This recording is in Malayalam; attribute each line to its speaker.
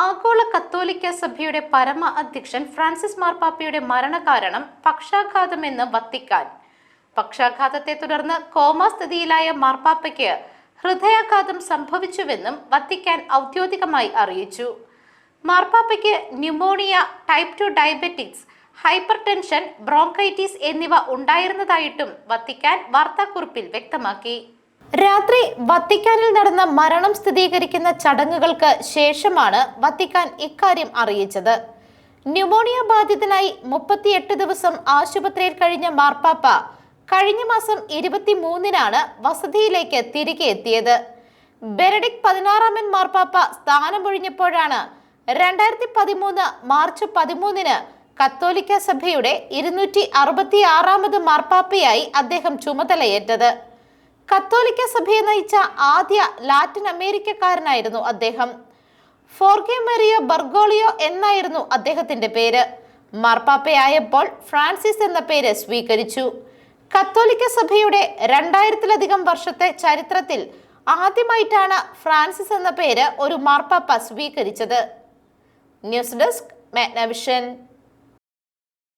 Speaker 1: ആഗോള കത്തോലിക്ക സഭയുടെ പരമ അധ്യക്ഷൻ ഫ്രാൻസിസ് മാർപ്പാപ്പയുടെ മരണകാരണം പക്ഷാഘാതമെന്ന് വത്തിക്കാൻ. പക്ഷാഘാതത്തെ തുടർന്ന് കോമ സ്ഥിതിയിലായ മാർപ്പാപ്പയ്ക്ക് ഹൃദയാഘാതം സംഭവിച്ചുവെന്നും വത്തിക്കാൻ ഔദ്യോഗികമായി അറിയിച്ചു. മാർപ്പാപ്പയ്ക്ക് pneumonia type two diabetics hypertension bronchitis എന്നിവ ഉണ്ടായിരുന്നതായിട്ടും വത്തിക്കാൻ വാർത്താക്കുറിപ്പിൽ വ്യക്തമാക്കി. രാത്രി വത്തിക്കാനിൽ നടന്ന മരണം സ്ഥിരീകരിക്കുന്ന ചടങ്ങുകൾക്ക് ശേഷമാണ് വത്തിക്കാൻ ഇക്കാര്യം അറിയിച്ചത്. ന്യൂമോണിയ ബാധിതനായി മുപ്പത്തിയെട്ട് ദിവസം ആശുപത്രിയിൽ കഴിഞ്ഞ മാർപ്പാപ്പ കഴിഞ്ഞ മാസം ഇരുപത്തിമൂന്നിനാണ് വസതിയിലേക്ക് തിരികെ എത്തിയത്. ബെനഡിക് പതിനാറാമൻ മാർപ്പാപ്പ സ്ഥാനമൊഴിഞ്ഞപ്പോഴാണ് രണ്ടായിരത്തി പതിമൂന്ന് മാർച്ച് പതിമൂന്നിന് കത്തോലിക്ക സഭയുടെ ഇരുന്നൂറ്റി അറുപത്തി ആറാമത് മാർപ്പാപ്പയായി അദ്ദേഹം ചുമതലയേറ്റത്. കത്തോലിക്ക സഭയെ നയിച്ച ആദ്യ ലാറ്റിൻ അമേരിക്കക്കാരനായിരുന്നു അദ്ദേഹം. ഫോർഗെ മരിയോ ബർഗോളിയോ എന്നായിരുന്നു അദ്ദേഹത്തിന്റെ പേര്. മാർപ്പാപ്പയായപ്പോൾ ഫ്രാൻസിസ് എന്ന പേര് സ്വീകരിച്ചു. കത്തോലിക്ക സഭയുടെ രണ്ടായിരത്തിലധികം വർഷത്തെ ചരിത്രത്തിൽ ആദ്യമായിട്ടാണ് ഫ്രാൻസിസ് എന്ന പേര് ഒരു മാർപ്പാപ്പ സ്വീകരിച്ചത്. News desk Magnavision.